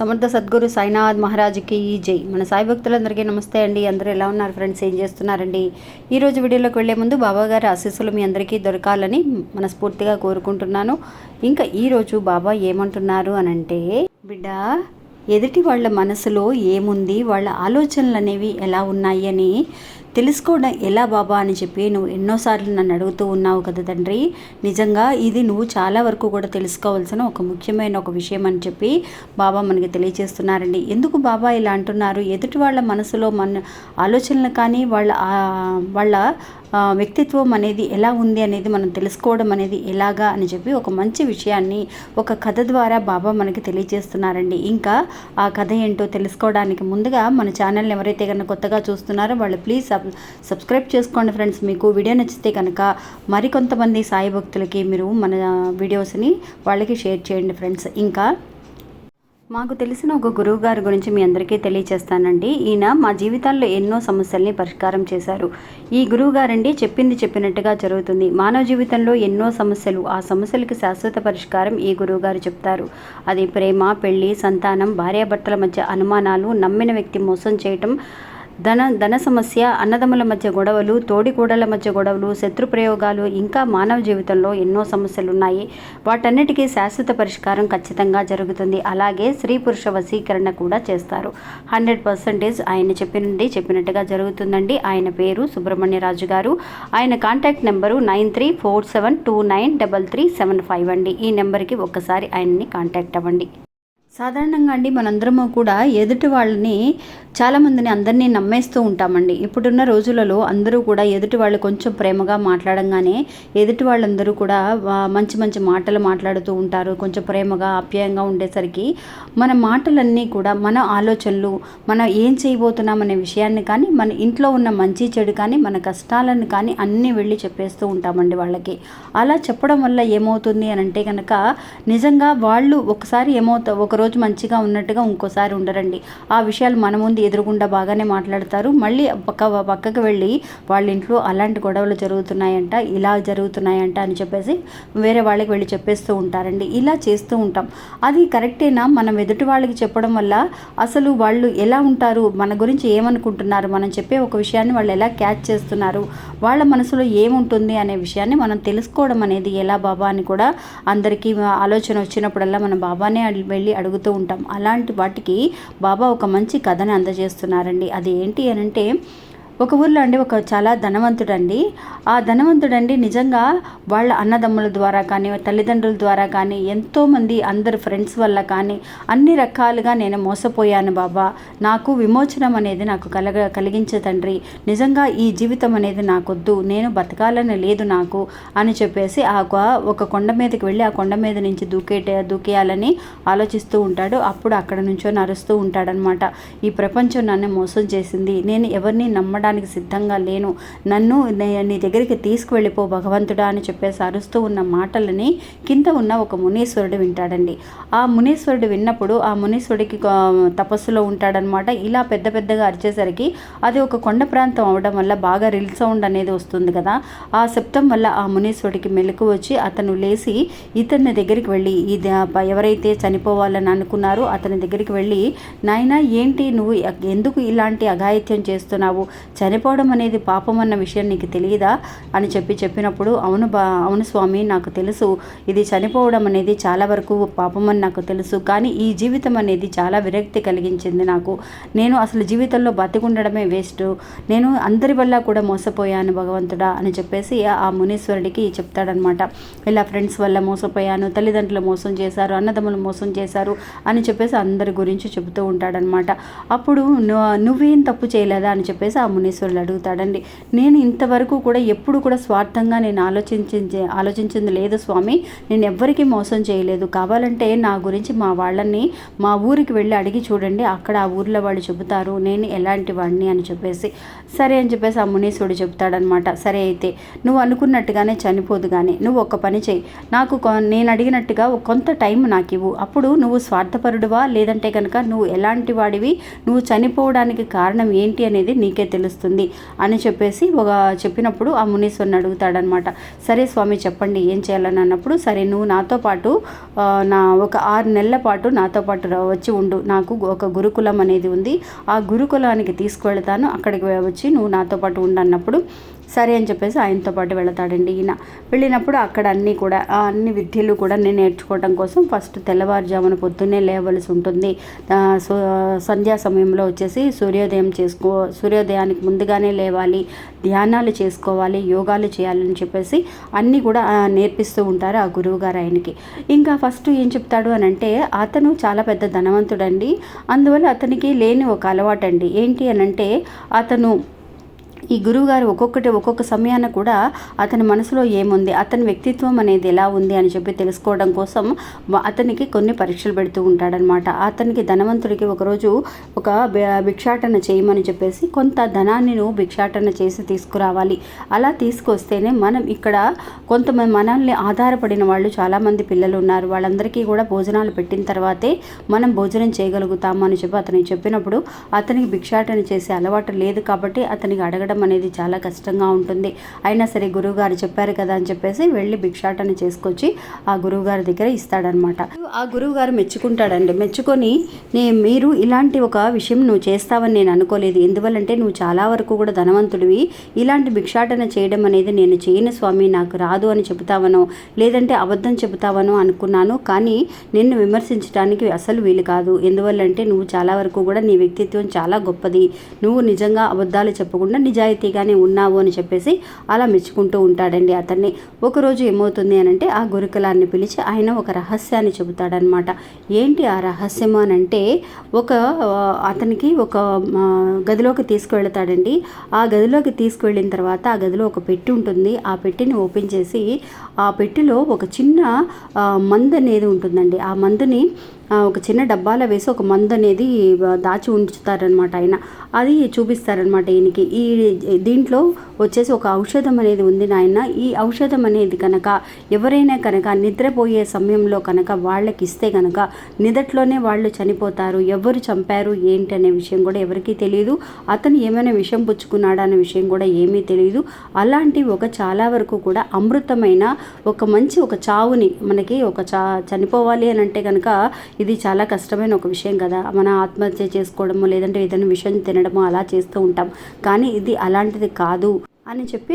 సమర్థ సద్గురు సాయినాథ్ మహారాజుకి జై. మన సాయి భక్తులందరికీ నమస్తే అండి. అందరూ ఎలా ఉన్నారు ఫ్రెండ్స్? ఏం చేస్తున్నారండి? ఈరోజు వీడియోలోకి వెళ్ళే ముందు బాబా గారి ఆశీస్సులు మీ అందరికీ దొరకాలని మనస్ఫూర్తిగా కోరుకుంటున్నాను. ఇంకా ఈరోజు బాబా ఏమంటున్నారు అని అంటే బిడ్డ ఎదుటి వాళ్ళ మనసులో ఏముంది? వాళ్ళ ఆలోచనలు అనేవి ఎలా ఉన్నాయి? అని తెలుసుకోవడం ఎలా బాబా అని చెప్పి నువ్వు ఎన్నోసార్లు నన్ను అడుగుతూ ఉన్నావు కదా తండ్రి. నిజంగా ఇది నువ్వు చాలా వరకు కూడా తెలుసుకోవాల్సిన ఒక ముఖ్యమైన ఒక విషయం అని చెప్పి బాబా మనకి తెలియజేస్తున్నారండి. ఎందుకు బాబా ఇలా అంటున్నారు? ఎదుటి వాళ్ళ మనసులో మన ఆలోచనలు కానీ వాళ్ళ వాళ్ళ వ్యక్తిత్వం అనేది ఎలా ఉంది అనేది మనం తెలుసుకోవడం అనేది ఎలాగా అని చెప్పి ఒక మంచి విషయాన్ని ఒక కథ ద్వారా బాబా మనకి తెలియజేస్తున్నారండి. ఇంకా ఆ కథ ఏంటో తెలుసుకోవడానికి ముందుగా మన ఛానల్ని ఎవరైతే కనుక కొత్తగా చూస్తున్నారో వాళ్ళు ప్లీజ్ సబ్స్క్రైబ్ చేసుకోండి ఫ్రెండ్స్. మీకు వీడియో నచ్చితే కనుక మరికొంతమంది సాయి భక్తులకి మీరు మన వీడియోస్ని వాళ్ళకి షేర్ చేయండి ఫ్రెండ్స్. ఇంకా మాకు తెలిసిన ఒక గురువు గారి గురించి మీ అందరికీ తెలియచేస్తానండి. ఈయన మా జీవితాల్లో ఎన్నో సమస్యల్ని పరిష్కారం చేశారు. ఈ గురువు గారండి చెప్పింది చెప్పినట్టుగా జరుగుతుంది. మానవ జీవితంలో ఎన్నో సమస్యలు ఆ సమస్యలకు శాశ్వత పరిష్కారం ఈ గురువు గారు చెప్తారు. అది ప్రేమ పెళ్ళి సంతానం భార్యాభర్తల మధ్య అనుమానాలు నమ్మిన వ్యక్తి మోసం చేయటం ధన ధన సమస్య అన్నదమ్ముల మధ్య గొడవలు తోడికూడల మధ్య గొడవలు శత్రు ప్రయోగాలు ఇంకా మానవ జీవితంలో ఎన్నో సమస్యలు ఉన్నాయి వాటన్నిటికీ శాశ్వత పరిష్కారం ఖచ్చితంగా జరుగుతుంది. అలాగే స్త్రీ పురుష వశీకరణ కూడా చేస్తారు. హండ్రెడ్ పర్సెంటేజ్ ఆయన చెప్పినండి చెప్పినట్టుగా జరుగుతుందండి. ఆయన పేరు సుబ్రహ్మణ్యరాజు గారు. ఆయన contact number nine three four seven two nine double three seven five అండి. ఈ నెంబర్కి ఒక్కసారి ఆయన్ని కాంటాక్ట్ అవ్వండి. సాధారణంగా అండి మనందరము కూడా ఎదుటి వాళ్ళని చాలామందిని అందరినీ నమ్మేస్తూ ఉంటామండి. ఇప్పుడున్న రోజులలో అందరూ కూడా ఎదుటి వాళ్ళు కొంచెం ప్రేమగా మాట్లాడంగానే ఎదుటి వాళ్ళందరూ కూడా మంచి మంచి మాటలు మాట్లాడుతూ ఉంటారు. కొంచెం ప్రేమగా ఆప్యాయంగా ఉండేసరికి మన మాటలన్నీ కూడా మన ఆలోచనలు మనం ఏం చేయబోతున్నాం అనే విషయాన్ని కానీ మన ఇంట్లో ఉన్న మంచి చెడు కానీ మన కష్టాలను కానీ అన్నీ వెళ్ళి చెప్పేస్తూ ఉంటామండి వాళ్ళకి. అలా చెప్పడం వల్ల ఏమవుతుంది అని అంటే కనుక నిజంగా వాళ్ళు ఒకసారి ఏమవుతా ఒకరోజు మంచిగా ఉన్నట్టుగా ఇంకోసారి ఉండరండి. ఆ విషయాలు మన ముందు ఎదురుగుండా బాగానే మాట్లాడతారు. మళ్ళీ పక్క పక్కకు వెళ్ళి వాళ్ళ ఇంట్లో అలాంటి గొడవలు జరుగుతున్నాయంట ఇలా జరుగుతున్నాయంట అని చెప్పేసి వేరే వాళ్ళకి వెళ్ళి చెప్పేస్తూ ఉంటారండి. ఇలా చేస్తూ ఉంటాం. అది కరెక్టేనా? మనం ఎదుటి వాళ్ళకి చెప్పడం వల్ల అసలు వాళ్ళు ఎలా ఉంటారు? మన గురించి ఏమనుకుంటున్నారు? మనం చెప్పే ఒక విషయాన్ని వాళ్ళు ఎలా క్యాచ్ చేస్తున్నారు? వాళ్ళ మనసులో ఏముంటుంది అనే విషయాన్ని మనం తెలుసుకోవడం అనేది ఎలా బాబా అని కూడా అందరికీ ఆలోచన వచ్చినప్పుడల్లా మనం బాబానే అడి- వెళ్ళి అడుగుతూ ఉంటాం. అలాంటి వాటికి బాబా ఒక మంచి కథని అందజేస్తున్నారండి. అది ఏంటి అని అంటే ఒక ఊర్లో అండి ఒక చాలా ధనవంతుడండి. ఆ ధనవంతుడండి నిజంగా వాళ్ళ అన్నదమ్ముల ద్వారా కానీ తల్లిదండ్రుల ద్వారా కానీ ఎంతోమంది అందరు ఫ్రెండ్స్ వల్ల కానీ అన్ని రకాలుగా నేను మోసపోయాను బాబా. నాకు విమోచనం అనేది నాకు కలగ కలిగించే తండ్రి. నిజంగా ఈ జీవితం అనేది నాకొద్దు నేను బతకాలని లేదు నాకు అని చెప్పేసి ఆ ఒక కొండ మీదకి వెళ్ళి ఆ కొండ మీద నుంచి దూకేట దూకేయాలని ఆలోచిస్తూ ఉంటాడు. అప్పుడు అక్కడ నుంచో నరుస్తూ ఉంటాడనమాట ఈ ప్రపంచం నన్ను మోసం చేసింది. నేను ఎవరిని నమ్మడానికి సిద్ధంగా లేను. నన్ను నీ దగ్గరికి తీసుకువెళ్ళిపో భగవంతుడా అని చెప్పేసి అరుస్తూ ఉన్న మాటలని కింద ఉన్న ఒక మునీశ్వరుడు వింటాడండి. ఆ మునీశ్వరుడు విన్నప్పుడు ఆ మునీశ్వరుడికి తపస్సులో ఉంటాడనమాట. ఇలా పెద్ద పెద్దగా అరిచేసరికి అది ఒక కొండ ప్రాంతం అవడం వల్ల బాగా రిల్ సౌండ్ అనేది వస్తుంది కదా. ఆ శబ్దం వల్ల ఆ మునీశ్వరుడికి మెలకు వచ్చి అతను లేచి ఇతని దగ్గరికి వెళ్ళి ఇది ఎవరైతే చనిపోవాలని అనుకున్నారో అతని దగ్గరికి వెళ్ళి నాయనా ఏంటి నువ్వు ఎందుకు ఇలాంటి అఘాయిత్యం చేస్తున్నావు? చనిపోవడం అనేది పాపం అన్న విషయం నీకు తెలియదా అని చెప్పి చెప్పినప్పుడు అవును బా అవును స్వామి నాకు తెలుసు. ఇది చనిపోవడం అనేది చాలా వరకు పాపం అని నాకు తెలుసు. కానీ ఈ జీవితం అనేది చాలా విరక్తి కలిగించింది నాకు. నేను అసలు జీవితంలో బతికుండడమే వేస్ట్. నేను అందరి వల్ల కూడా మోసపోయాను భగవంతుడా అని చెప్పేసి ఆ మునీశ్వరుడికి చెప్తాడనమాట ఇలా ఫ్రెండ్స్ వల్ల మోసపోయాను తల్లిదండ్రులు మోసం చేశారు అన్నదమ్ములు మోసం చేశారు అని చెప్పేసి అందరి గురించి చెబుతూ ఉంటాడనమాట అప్పుడు నువ్వేం తప్పు చేయలేదా అని చెప్పేసి ఆ ముని మునీశ్వరుడు అడుగుతాడండి. నేను ఇంతవరకు కూడా ఎప్పుడు కూడా స్వార్థంగా నేను ఆలోచించే ఆలోచించింది లేదు స్వామి. నేను ఎవ్వరికీ మోసం చేయలేదు. కావాలంటే నా గురించి మా వాళ్ళని మా ఊరికి వెళ్ళి అడిగి చూడండి. అక్కడ ఆ ఊర్లో వాళ్ళు చెబుతారు నేను ఎలాంటి వాడిని అని చెప్పేసి. సరే అని చెప్పేసి ఆ మునీశ్వరుడు చెప్తాడనమాట సరే అయితే నువ్వు అనుకున్నట్టుగానే చనిపోదు కానీ నువ్వు ఒక పని చెయ్యి నాకు కొ- నేను అడిగినట్టుగా కొంత టైం నాకు ఇవ్వు అప్పుడు నువ్వు స్వార్థపరుడువా? లేదంటే కనుక నువ్వు ఎలాంటి వాడివి? నువ్వు చనిపోవడానికి కారణం ఏంటి అనేది నీకే తెలుస్తుంది. వస్తుంది అని చెప్పేసి ఒక చెప్పినప్పుడు ఆ మునీశ్వరుని అడుగుతాడనమాట. సరే స్వామి చెప్పండి ఏం చేయాలని అన్నప్పుడు సరే నువ్వు నాతో పాటు నా ఒక ఆరు నెలల పాటు నాతో పాటు వచ్చి ఉండు. నాకు ఒక గురుకులం అనేది ఉంది. ఆ గురుకులానికి తీసుకువెళ్తాను. అక్కడికి వచ్చి నువ్వు నాతో పాటు ఉండు అన్నప్పుడు సరే అని చెప్పేసి ఆయనతో పాటు వెళతాడండి ఈయన. వెళ్ళినప్పుడు అక్కడ అన్నీ కూడా అన్ని విద్యలు కూడా నేను నేర్చుకోవడం కోసం ఫస్ట్ తెల్లవారుజామున పొద్దున్నే లేవలసి ఉంటుంది. సో సంధ్యా సమయంలో వచ్చేసి సూర్యోదయం చేసుకో సూర్యోదయానికి ముందుగానే లేవాలి ధ్యానాలు చేసుకోవాలి యోగాలు చేయాలని చెప్పేసి అన్నీ కూడా నేర్పిస్తూ ఉంటారు ఆ గురువు గారు ఆయనకి. ఇంకా ఫస్ట్ ఏం చెప్తాడు అని అంటే అతను చాలా పెద్ద ధనవంతుడండి. అందువల్ల అతనికి లేని ఒక అలవాటు అండి ఏంటి అని అంటే అతను ఈ గురువుగారు ఒక్కొక్కటి ఒక్కొక్క సమయాన కూడా అతని మనసులో ఏముంది అతని వ్యక్తిత్వం అనేది ఎలా ఉంది అని చెప్పి తెలుసుకోవడం కోసం అతనికి కొన్ని పరీక్షలు పెడుతూ ఉంటాడనమాట అతనికి ధనవంతుడికి ఒకరోజు ఒక భిక్షాటన చేయమని చెప్పేసి కొంత ధనాన్ని నువ్వు భిక్షాటన చేసి తీసుకురావాలి. అలా తీసుకొస్తేనే మనం ఇక్కడ కొంతమంది మనల్ని ఆధారపడిన వాళ్ళు చాలామంది పిల్లలు ఉన్నారు. వాళ్ళందరికీ కూడా భోజనాలు పెట్టిన తర్వాతే మనం భోజనం చేయగలుగుతాము అని చెప్పి అతనికి చెప్పినప్పుడు అతనికి భిక్షాటన చేసే అలవాటు లేదు కాబట్టి అతనికి అడగడం అనేది చాలా కష్టంగా ఉంటుంది. అయినా సరే గురువుగారు చెప్పారు కదా అని చెప్పేసి వెళ్ళి భిక్షాటన చేసుకొచ్చి ఆ గురువుగారి దగ్గర ఇస్తాడనమాట. ఆ గురువుగారు మెచ్చుకుంటాడండి. మెచ్చుకొని నే మీరు ఇలాంటి ఒక విషయం నువ్వు చేస్తావని నేను అనుకోలేదు. ఎందువల్లంటే నువ్వు చాలా వరకు కూడా ధనవంతుడివి. ఇలాంటి భిక్షాటన చేయడం అనేది నేను చేయను స్వామి. నాకు రాదు అని చెబుతావనో లేదంటే అబద్ధం చెబుతావనో అనుకున్నాను. కానీ నిన్ను విమర్శించడానికి అసలు వీలు కాదు. ఎందువల్లంటే నువ్వు చాలా వరకు కూడా నీ వ్యక్తిత్వం చాలా గొప్పది. నువ్వు నిజంగా అబద్ధాలు చెప్పకుండా నిజాయితీగానే ఉన్నావు అని చెప్పేసి అలా మెచ్చుకుంటూ ఉంటాడండి అతన్ని. ఒకరోజు ఏమవుతుంది అని అంటే ఆ గురుకులాన్ని పిలిచి ఆయన ఒక రహస్యాన్ని చెబుతాడనమాట. ఏంటి ఆ రహస్యము అని అంటే ఒక అతనికి ఒక గదిలోకి తీసుకువెళ్తాడండి. ఆ గదిలోకి తీసుకువెళ్ళిన తర్వాత ఆ గదిలో ఒక పెట్టి ఉంటుంది. ఆ పెట్టిని ఓపెన్ చేసి ఆ పెట్టిలో ఒక చిన్న మందు అనేది ఉంటుందండి. ఆ మందుని ఒక చిన్న డబ్బాలో వేసి ఒక మందు అనేది దాచి ఉంచుతారనమాట ఆయన. అది చూపిస్తారనమాట ఈయనకి. ఈ దీంట్లో వచ్చేసి ఒక ఔషధం అనేది ఉంది నాయన. ఈ ఔషధం అనేది కనుక ఎవరైనా కనుక నిద్రపోయే సమయంలో కనుక వాళ్ళకి ఇస్తే కనుక నిదట్లోనే వాళ్ళు చనిపోతారు. ఎవరు చంపారు ఏంటి అనే విషయం కూడా ఎవరికీ తెలియదు అతను ఏమైనా విషయం పుచ్చుకున్నాడా అనే విషయం కూడా ఏమీ తెలియదు అలాంటి ఒక చాలా వరకు కూడా అమృతమైన ఒక మంచి ఒక చావుని మనకి ఒక చా చనిపోవాలి అని అంటే కనుక ఇది చాలా కష్టమైన ఒక విషయం కదా. మన ఆత్మహత్య చేసుకోవడము లేదంటే ఏదైనా విషయం తినడము అలా చేస్తూ ఉంటాం. కానీ ఇది అలాంటిది కాదు. అని చెప్పి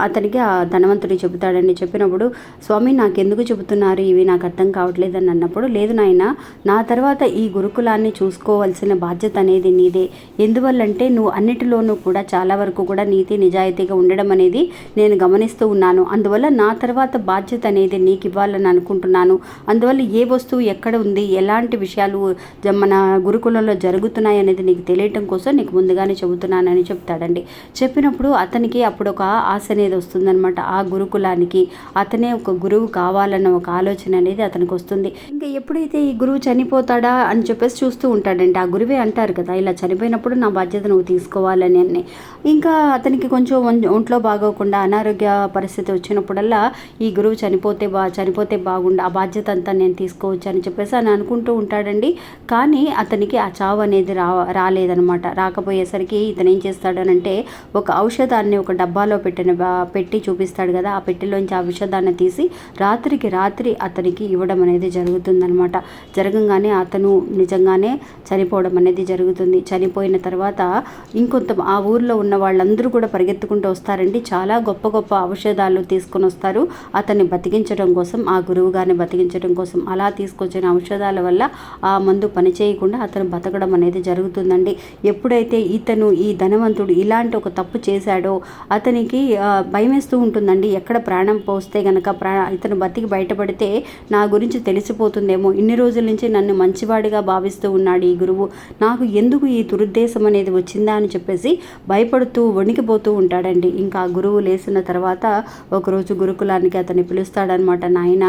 అతనికి ఆ ధనవంతుడు చెబుతాడని చెప్పినప్పుడు స్వామి నాకు ఎందుకు చెబుతున్నారు? ఇవి నాకు అర్థం కావట్లేదు అని అన్నప్పుడు లేదు నాయన నా తర్వాత ఈ గురుకులాన్ని చూసుకోవాల్సిన బాధ్యత అనేది నీదే. ఎందువల్లంటే నువ్వు అన్నిటిలోనూ కూడా చాలా వరకు కూడా నీతి నిజాయితీగా ఉండడం అనేది నేను గమనిస్తూ ఉన్నాను. అందువల్ల నా తర్వాత బాధ్యత అనేది నీకు ఇవ్వాలని అనుకుంటున్నాను. అందువల్ల ఏ వస్తువు ఎక్కడ ఉంది ఎలాంటి విషయాలు జ- మన గురుకులంలో జరుగుతున్నాయి అనేది నీకు తెలియటం కోసం నీకు ముందుగానే చెబుతున్నానని చెప్తాడండి. చెప్పినప్పుడు అతను అతనికి అప్పుడు ఒక ఆశ అనేది వస్తుందనమాట ఆ గురుకులానికి అతనే ఒక గురువు కావాలన్న ఒక ఆలోచన అనేది అతనికి వస్తుంది. ఇంకా ఎప్పుడైతే ఈ గురువు చనిపోతాడా అని చెప్పేసి చూస్తూ ఉంటాడంటే ఆ గురువే అంటారు కదా ఇలా చనిపోయినప్పుడు నా బాధ్యత నువ్వు తీసుకోవాలని అని. ఇంకా అతనికి కొంచెం ఒంట్లో బాగోకుండా అనారోగ్య పరిస్థితి వచ్చినప్పుడల్లా ఈ గురువు చనిపోతే బా చనిపోతే బాగుండు ఆ బాధ్యత అంతా నేను తీసుకోవచ్చు అని చెప్పేసి అని అనుకుంటూ ఉంటాడండి. కానీ అతనికి ఆ చావు అనేది రా రాలేదనమాట రాకపోయేసరికి ఇతను ఏం చేస్తాడనంటే ఒక ఔషధాన్ని ఒక డబ్బాలో పెట్టిన పెట్టి చూపిస్తాడు కదా ఆ పెట్టెలోంచి ఆ ఔషధాన్ని తీసి రాత్రికి రాత్రి అతనికి ఇవ్వడం అనేది జరుగుతుందనమాట జరగంగానే అతను నిజంగానే చనిపోవడం అనేది జరుగుతుంది. చనిపోయిన తర్వాత ఇంకొంత ఆ ఊర్లో ఉన్న వాళ్ళందరూ కూడా పరిగెత్తుకుంటూ వస్తారండి. చాలా గొప్ప గొప్ప ఔషధాలు తీసుకొని వస్తారు. అతన్ని బతికించడం కోసం ఆ గురువు గారిని బతికించడం కోసం అలా తీసుకొచ్చిన ఔషధాల వల్ల ఆ మందు పని చేయకుండా అతను బతకడం అనేది జరుగుతుందండి. ఎప్పుడైతే ఇతను ఈ ధనవంతుడు ఇలాంటి ఒక తప్పు చేశాడో అతనికి భయమేస్తూ ఉంటుందండి. ఎక్కడ ప్రాణం పోస్తే గనక ప్రా ఇతను బతికి బయటపడితే నా గురించి తెలిసిపోతుందేమో. ఇన్ని రోజుల నుంచి నన్ను మంచివాడిగా భావిస్తూ ఉన్నాడు ఈ గురువు. నాకు ఎందుకు ఈ దురుద్దేశం అనేది వచ్చిందా అని చెప్పేసి భయపడుతూ వణికిపోతూ ఉంటాడండి. ఇంకా గురువు లేసిన తర్వాత ఒకరోజు గురుకులానికి అతన్ని పిలుస్తాడనమాట. నాయన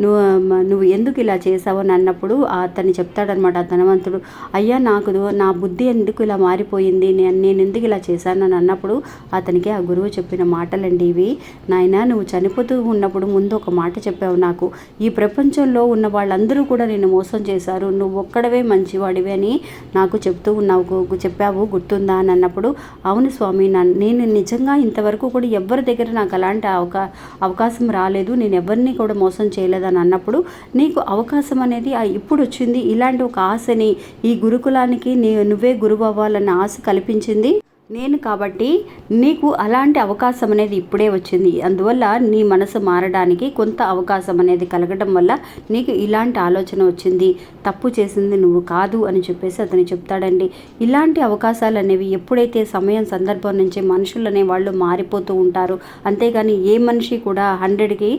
నువ్వు నువ్వు ఎందుకు ఇలా చేసావు అని అన్నప్పుడు అతన్ని చెప్తాడనమాట ధనవంతుడు. అయ్యా నాకు నా బుద్ధి ఎందుకు ఇలా మారిపోయింది? నేను నేను ఎందుకు ఇలా చేశాను? అని అన్నప్పుడు ఆ అతనికి ఆ గురువు చెప్పిన మాటలండి ఇవి. నాయన నువ్వు చనిపోతూ ఉన్నప్పుడు ముందు ఒక మాట చెప్పావు నాకు. ఈ ప్రపంచంలో ఉన్న వాళ్ళందరూ కూడా నిన్ను మోసం చేశారు. నువ్వు ఒక్కడవే మంచివాడివి అని నాకు చెప్తూ ఉన్నావు. చెప్పావు. గుర్తుందా? అని అన్నప్పుడు అవును స్వామి నన్ను నేను నిజంగా ఇంతవరకు కూడా ఎవరి దగ్గర నాకు అలాంటి అవకా అవకాశం రాలేదు. నేను ఎవరిని కూడా మోసం చేయలేదని అన్నప్పుడు నీకు అవకాశం అనేది ఇప్పుడు వచ్చింది. ఇలాంటి ఒక ఆశని ఈ గురుకులానికి నీ నువ్వే గురువు అవ్వాలన్న ఆశ కల్పించింది. నేను కాబట్టి నీకు అలాంటి అవకాశం అనేది ఇప్పుడే వచ్చింది. అందువల్ల నీ మనసు మారడానికి కొంత అవకాశం అనేది కలగడం వల్ల నీకు ఇలాంటి ఆలోచన వచ్చింది. తప్పు చేసింది నువ్వు కాదు అని చెప్పేసి అతను చెప్తాడండి. ఇలాంటి అవకాశాలు అనేవి ఎప్పుడైతే సమయం సందర్భం నుంచి మనుషులు అనే వాళ్ళు మారిపోతూ ఉంటారు. అంతేగాని ఏ మనిషి కూడా హండ్రెడ్కి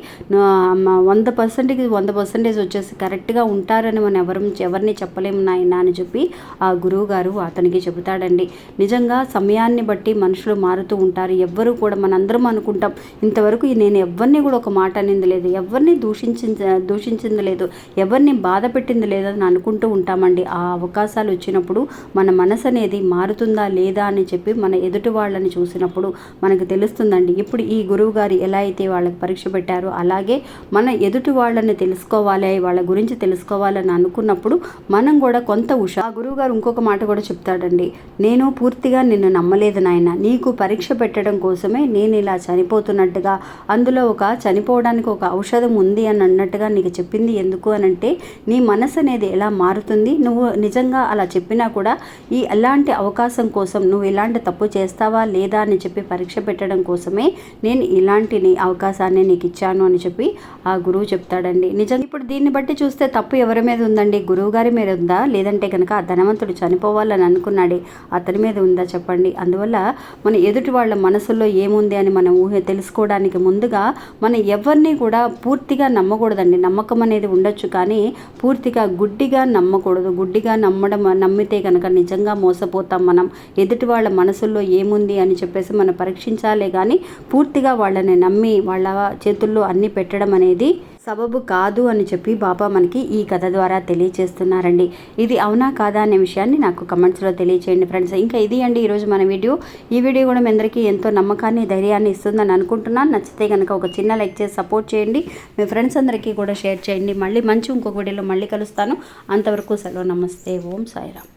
వంద పర్సెంట్కి వంద పర్సెంటేజ్ వచ్చేసి కరెక్ట్గా ఉంటారని మనం ఎవరు ఎవరిని చెప్పలేము నాయన అని చెప్పి ఆ గురువు గారు అతనికి చెబుతాడండి. నిజంగా సమయాన్ని బట్టి మనుషులు మారుతూ ఉంటారు. ఎవ్వరూ కూడా మనందరం అనుకుంటాం ఇంతవరకు నేను ఎవరిని కూడా ఒక మాట అనింది లేదు. ఎవరిని దూషించి దూషించింది లేదు. ఎవరిని బాధ పెట్టింది లేదని అనుకుంటూ ఉంటామండి. ఆ అవకాశాలు వచ్చినప్పుడు మన మనసు అనేది మారుతుందా లేదా అని చెప్పి మన ఎదుటి వాళ్ళని చూసినప్పుడు మనకు తెలుస్తుందండి. ఇప్పుడు ఈ గురువు గారు ఎలా అయితే వాళ్ళకి పరీక్ష పెట్టారో అలాగే మన ఎదుటి వాళ్ళని తెలుసుకోవాలి వాళ్ళ గురించి తెలుసుకోవాలని అనుకున్నప్పుడు మనం కూడా కొంత ఉష గురువు గారు ఇంకొక మాట కూడా చెప్తాడండి. నేను పూర్తిగా నిన్ను నమ్మలేదు నాయన. నీకు పరీక్ష పెట్టడం కోసమే నేను ఇలా చనిపోతున్నట్టుగా అందులో ఒక చనిపోవడానికి ఒక ఔషధం ఉంది అని అన్నట్టుగా నీకు చెప్పింది ఎందుకు అని అంటే నీ మనసు అనేది ఎలా మారుతుంది? నువ్వు నిజంగా అలా చెప్పినా కూడా ఈ ఎలాంటి అవకాశం కోసం నువ్వు ఇలాంటి తప్పు చేస్తావా లేదా అని చెప్పి పరీక్ష పెట్టడం కోసమే నేను ఇలాంటి నీ అవకాశాన్ని నీకు ఇచ్చాను అని చెప్పి ఆ గురువు చెప్తాడండి. నిజంగా ఇప్పుడు దీన్ని బట్టి చూస్తే తప్పు ఎవరి మీద ఉందండి? గురువు గారి మీద ఉందా? లేదంటే కనుక ఆ ధనవంతుడు చనిపోవాలని అనుకున్నాడే అతని మీద ఉందా? చెప్పండి. అందువల్ల మన ఎదుటి వాళ్ళ మనసులో ఏముంది అని మనం ఊహ తెలుసుకోవడానికి ముందుగా మనం ఎవరిని కూడా పూర్తిగా నమ్మకూడదండి. నమ్మకం అనేది ఉండొచ్చు కానీ పూర్తిగా గుడ్డిగా నమ్మకూడదు. గుడ్డిగా నమ్మడం నమ్మితే కనుక నిజంగా మోసపోతాం మనం. ఎదుటి వాళ్ళ మనసుల్లో ఏముంది అని చెప్పేసి మనం పరీక్షించాలే కానీ పూర్తిగా వాళ్ళని నమ్మి వాళ్ళ చేతుల్లో అన్ని పెట్టడం అనేది సబబు కాదు అని చెప్పి బాబా మనకి ఈ కథ ద్వారా తెలియచేస్తున్నారండి. ఇది అవునా కాదా అనే విషయాన్ని నాకు కమెంట్స్లో తెలియచేయండి ఫ్రెండ్స్. ఇంకా ఇది అండి ఈరోజు మన వీడియో. ఈ వీడియో కూడా మీ అందరికీ ఎంతో నమ్మకాన్ని ధైర్యాన్ని ఇస్తుందని అనుకుంటున్నాను. నచ్చితే కనుక ఒక చిన్న లైక్ చేసి సపోర్ట్ చేయండి. మీ ఫ్రెండ్స్ అందరికీ కూడా షేర్ చేయండి. మళ్ళీ మంచి ఇంకొక వీడియోలో మళ్ళీ కలుస్తాను. అంతవరకు సెలవు. నమస్తే. ఓం సాయిరామ్.